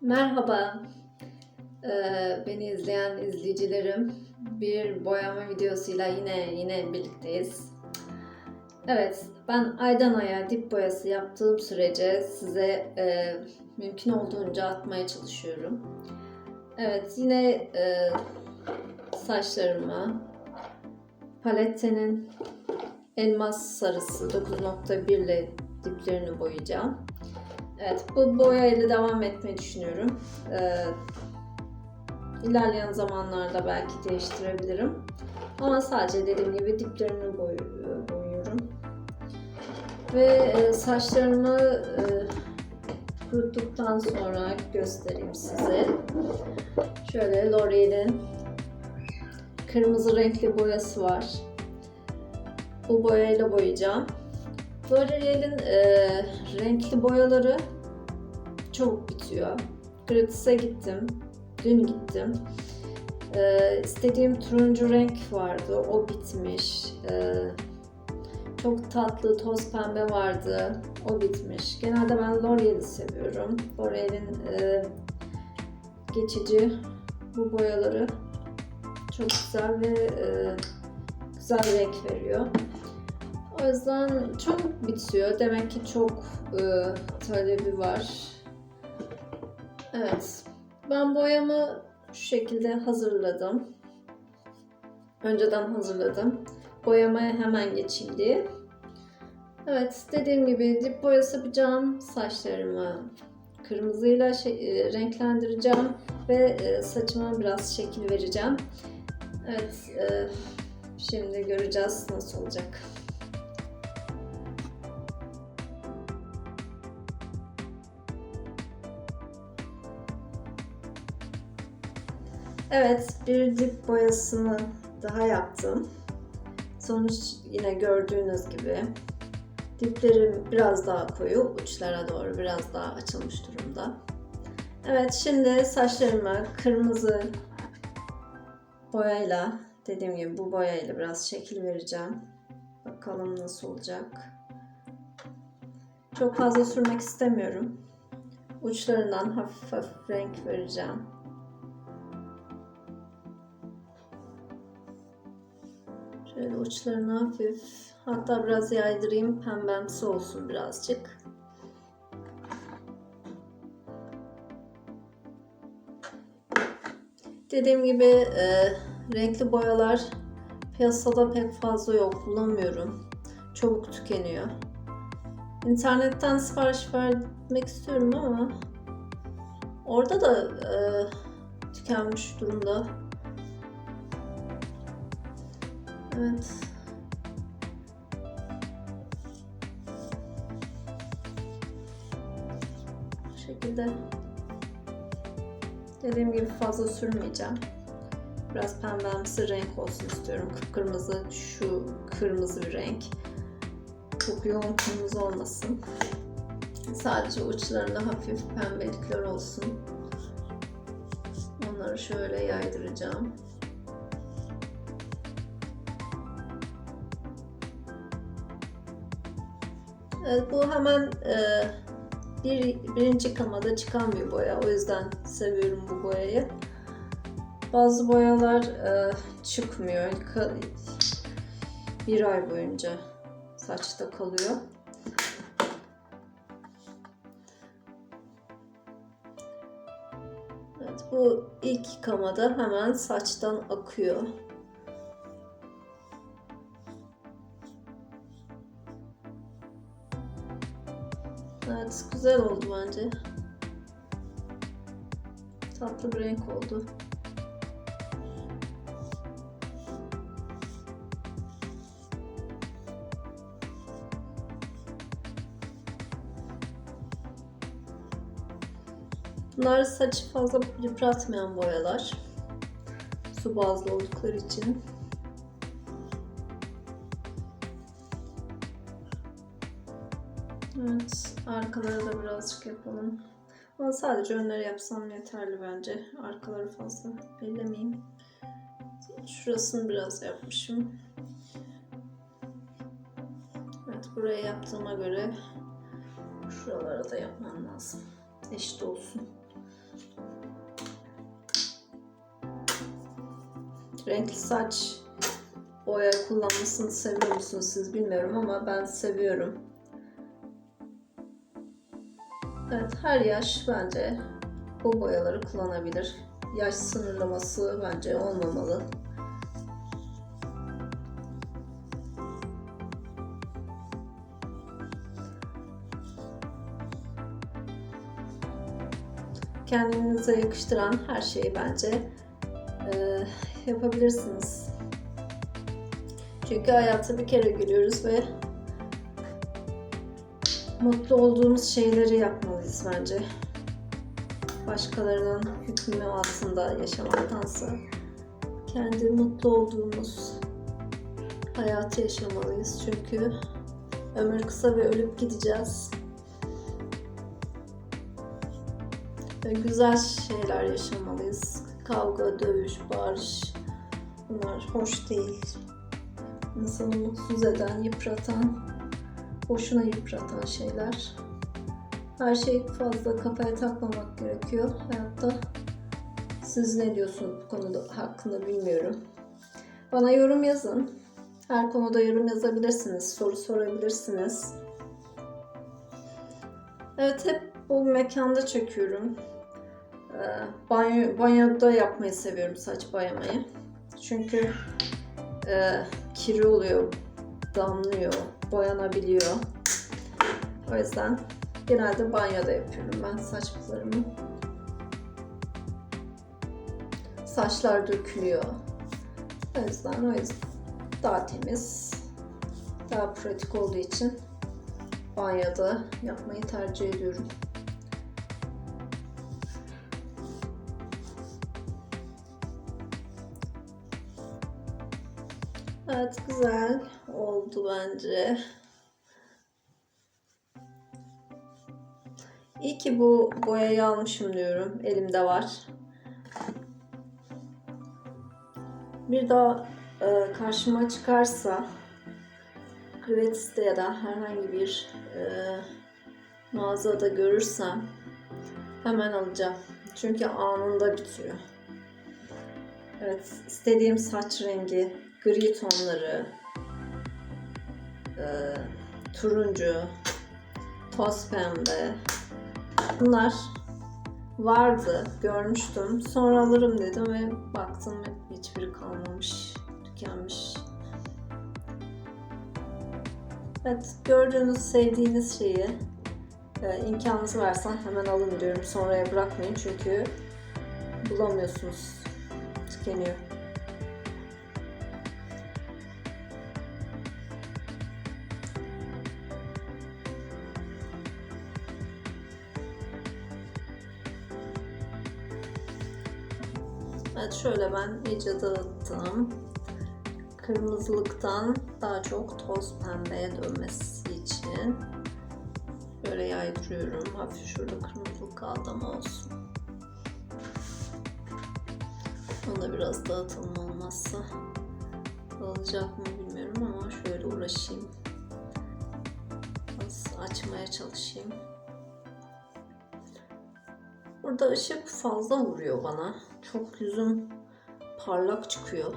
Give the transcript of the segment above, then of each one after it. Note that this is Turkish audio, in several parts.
Merhaba, Ee, beni izleyen izleyicilerim. Bir boyama videosuyla yine yine birlikteyiz. Evet, ben aydan aya dip boyası yaptığım sürece size e, mümkün olduğunca atmaya çalışıyorum. Evet, yine e, saçlarımı palettenin elmas sarısı 9.1 ile diplerini boyayacağım. Evet, bu boyayla devam etmeyi düşünüyorum. Ee, ilerleyen zamanlarda belki değiştirebilirim. Ama sadece dediğim gibi diplerini boy- boyuyorum. Ve e, saçlarımı e, kuruttuktan sonra göstereyim size. Şöyle L'Oreal'in kırmızı renkli boyası var. Bu boyayla boyayacağım. L'Oreal'in e, renkli boyaları çabuk bitiyor. Gratis'e gittim. Dün gittim. E, istediğim turuncu renk vardı. O bitmiş. E, çok tatlı toz pembe vardı. O bitmiş. Genelde ben L'Oreal'i seviyorum. L'Oreal'in e, geçici bu boyaları çok güzel ve e, güzel renk veriyor. O yüzden çok bitiyor. Demek ki çok e, talebi var. Evet. Ben boyamı şu şekilde hazırladım. Önceden hazırladım. Boyamaya hemen geçeyim diye. Evet, dediğim gibi dip boyası yapacağım. Saçlarımı kırmızıyla şey, e, renklendireceğim ve e, saçıma biraz şekil vereceğim. Evet, e, şimdi göreceğiz nasıl olacak. Evet, bir dip boyasını daha yaptım. Sonuç yine gördüğünüz gibi. Dipleri biraz daha koyu, uçlara doğru biraz daha açılmış durumda. Evet, şimdi saçlarıma kırmızı boyayla, dediğim gibi bu boyayla biraz şekil vereceğim. Bakalım nasıl olacak. Çok fazla sürmek istemiyorum. Uçlarından hafif hafif renk vereceğim. Uçlarını hafif hatta biraz yaydırayım pembemsi olsun birazcık. Dediğim gibi e, renkli boyalar piyasada pek fazla yok bulamıyorum. Çabuk tükeniyor. İnternetten sipariş vermek istiyorum ama orada da e, tükenmiş durumda. Evet. Bu şekilde. Dediğim gibi fazla sürmeyeceğim. Biraz pembemsi renk olsun istiyorum. Kıpkırmızı, şu kırmızı bir renk. Çok yoğun kırmızı olmasın. Sadece uçlarında hafif pembelikler olsun. Onları şöyle yaydıracağım. Bu hemen e, bir birinci kamada çıkan bir boya. O yüzden seviyorum bu boyayı. Bazı boyalar e, çıkmıyor. Bir ay boyunca saçta kalıyor. Evet, bu ilk kamada hemen saçtan akıyor. Evet, güzel oldu bence. Tatlı bir renk oldu. Bunlar saçı fazla yıpratmayan boyalar. Su bazlı oldukları için. Evet, arkalara da birazcık yapalım. Ama sadece önleri yapsam yeterli bence. Arkaları fazla bellemeyeyim. Şurasını biraz yapmışım. Evet, buraya yaptığıma göre şuralara da yapmam lazım. Eşit olsun. Renkli saç boya kullanmasını seviyor musunuz siz bilmiyorum ama ben seviyorum. Evet her yaş bence bu boyaları kullanabilir. Yaş sınırlaması bence olmamalı. Kendinize yakıştıran her şeyi bence e, yapabilirsiniz. Çünkü hayata bir kere gülüyoruz ve mutlu olduğumuz şeyleri yapmalıyız bence. Başkalarının hükmü altında yaşamaktansa kendi mutlu olduğumuz hayatı yaşamalıyız. Çünkü ömür kısa ve ölüp gideceğiz. Ve güzel şeyler yaşamalıyız. Kavga, dövüş, barış bunlar hoş değil. İnsanı mutsuz eden, yıpratan, boşuna yıpratan şeyler. Her şeyi fazla kafaya takmamak gerekiyor hayatta. Siz ne diyorsunuz bu konuda hakkında bilmiyorum. Bana yorum yazın. Her konuda yorum yazabilirsiniz, soru sorabilirsiniz. Evet hep bu mekanda çekiyorum. Ee, banyo, banyoda yapmayı seviyorum saç boyamayı. Çünkü e, kiri oluyor, damlıyor, boyanabiliyor. O yüzden genelde banyoda yapıyorum ben saçlarımı. Saçlar dökülüyor. O yüzden o yüzden daha temiz, daha pratik olduğu için banyoda yapmayı tercih ediyorum. Evet güzel oldu bence. İyi ki bu boyayı almışım diyorum. Elimde var. Bir daha e, karşıma çıkarsa Gratis'te ya da herhangi bir e, mağazada görürsem hemen alacağım. Çünkü anında bitiyor. Evet, istediğim saç rengi, gri tonları, e, turuncu, toz pembe. Bunlar vardı, görmüştüm. Sonra alırım dedim ve baktım hiçbiri kalmamış, tükenmiş. Evet, gördüğünüz, sevdiğiniz şeyi e, imkanınız varsa hemen alın diyorum. Sonraya bırakmayın çünkü bulamıyorsunuz. Tükeniyor. Şöyle ben iyice dağıttım. Kırmızılıktan daha çok toz pembeye dönmesi için böyle yaydırıyorum. Hafif şurada kırmızılık kaldı olsun. Onu da biraz dağıtalım olmazsa. Olacak mı bilmiyorum ama şöyle uğraşayım. Az açmaya çalışayım. Burada ışık fazla vuruyor bana. Çok yüzüm parlak çıkıyor.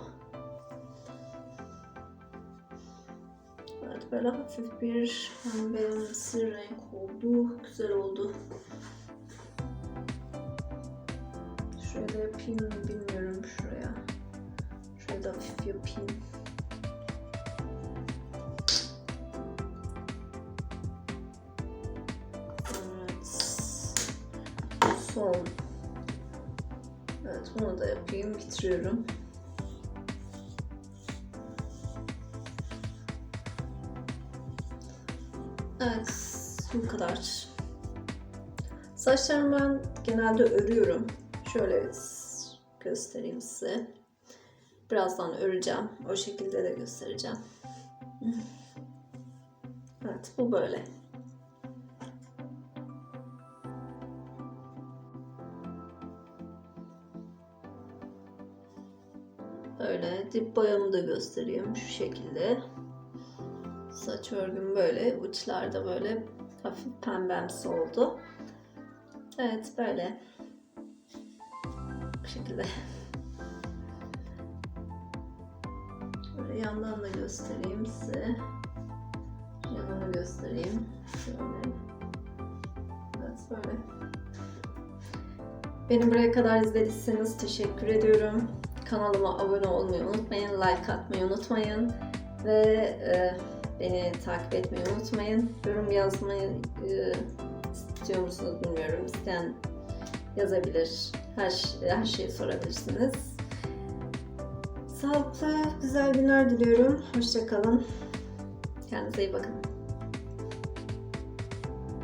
Evet böyle hafif bir pembemsi renk oldu. Güzel oldu. Şöyle yapayım mı bilmiyorum şuraya. Şöyle hafif yapayım. Son. Evet bunu da yapayım. Bitiriyorum. Evet bu kadar. Saçlarımı ben genelde örüyorum. Şöyle göstereyim size. Birazdan öreceğim. O şekilde de göstereceğim. Evet bu böyle. Böyle dip boyamı da göstereyim şu şekilde. Saç örgüm böyle. Uçlarda böyle hafif pembemsi oldu. Evet böyle. Bu şekilde. Böyle yandan da göstereyim size. Yanını göstereyim. Şöyle. Evet böyle. Beni buraya kadar izlediyseniz teşekkür ediyorum. Kanalıma abone olmayı unutmayın, like atmayı unutmayın ve e, beni takip etmeyi unutmayın. Yorum yazmayı e, istiyor musunuz bilmiyorum. İsteyen yazabilir. Her, her şeyi sorabilirsiniz. Sağlıklı, güzel günler diliyorum. Hoşçakalın. Kendinize iyi bakın.